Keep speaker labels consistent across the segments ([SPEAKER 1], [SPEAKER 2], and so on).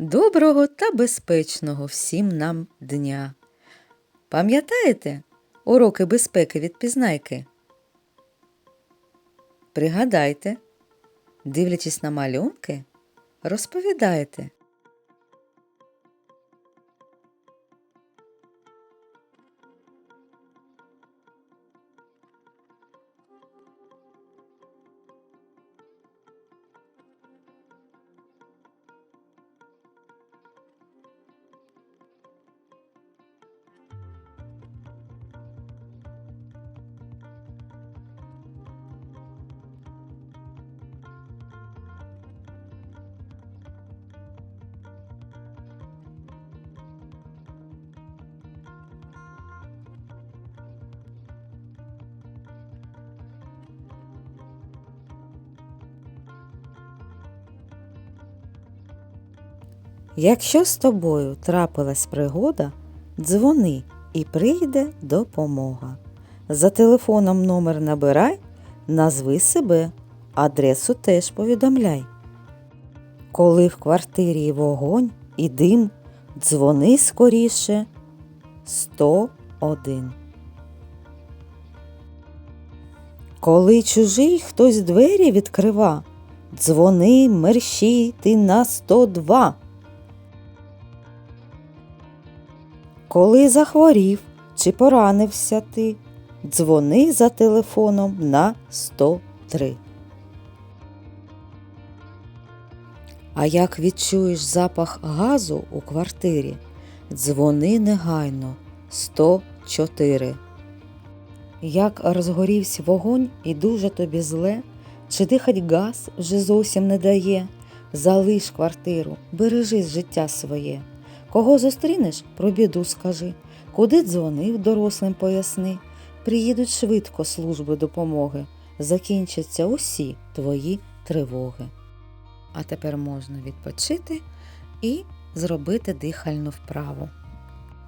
[SPEAKER 1] Доброго та безпечного всім нам дня. Пам'ятаєте уроки безпеки від пізнайки? Пригадайте, дивлячись на малюнки, розповідайте. Якщо з тобою трапилась пригода, дзвони і прийде допомога. За телефоном номер набирай, назви себе, адресу теж повідомляй. Коли в квартирі вогонь і дим, дзвони скоріше 101. Коли чужий хтось двері відкрива, дзвони мерщій ти на 102. Коли захворів чи поранився ти, дзвони за телефоном на 103. А як відчуєш запах газу у квартирі, дзвони негайно 104. Як розгорівся вогонь і дуже тобі зле, чи дихать газ вже зовсім не дає, залиш квартиру, бережи життя своє. Кого зустрінеш, про біду скажи, куди дзвонив дорослим поясни. Приїдуть швидко служби допомоги, закінчаться усі твої тривоги. А тепер можна відпочити і зробити дихальну вправу.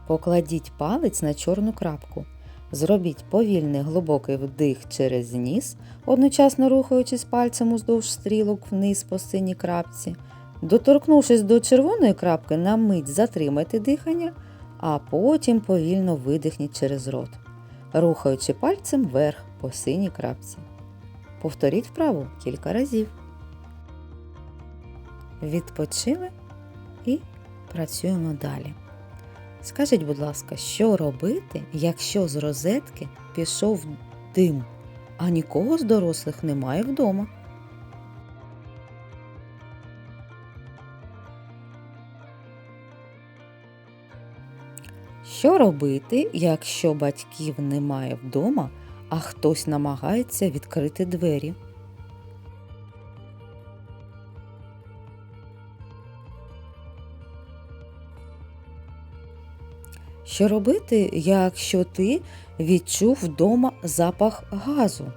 [SPEAKER 1] Покладіть палець на чорну крапку. Зробіть повільний глибокий вдих через ніс, одночасно рухаючись пальцем уздовж стрілок вниз по синій крапці. Доторкнувшись до червоної крапки, на мить затримайте дихання, а потім повільно видихніть через рот, рухаючи пальцем вверх по синій крапці. Повторіть вправу кілька разів. Відпочили і працюємо далі. Скажіть, будь ласка, що робити, якщо з розетки пішов дим, а нікого з дорослих немає вдома? Що робити, якщо батьків немає вдома, а хтось намагається відкрити двері? Що робити, якщо ти відчув вдома запах газу?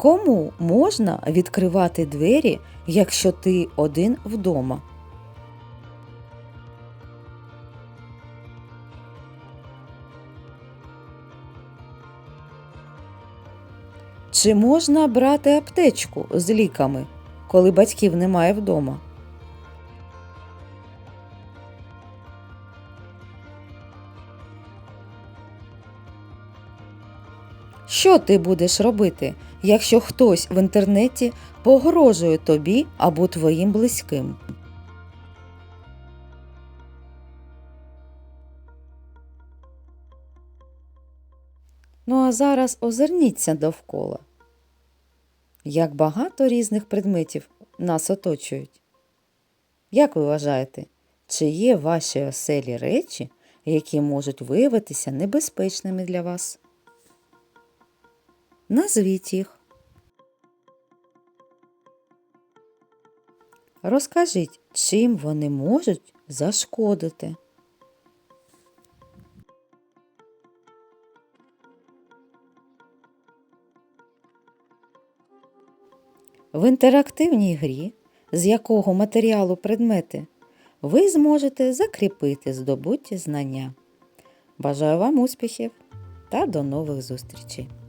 [SPEAKER 1] Кому можна відкривати двері, якщо ти один вдома? Чи можна брати аптечку з ліками, коли батьків немає вдома? Що ти будеш робити, якщо хтось в інтернеті погрожує тобі або твоїм близьким? Ну а зараз озирніться довкола. Як багато різних предметів нас оточують. Як ви вважаєте, чи є в вашій оселі речі, які можуть виявитися небезпечними для вас? Назвіть їх. Розкажіть, чим вони можуть зашкодити. В інтерактивній грі, з якого матеріалу предмети, ви зможете закріпити здобуті знання. Бажаю вам успіхів та до нових зустрічей!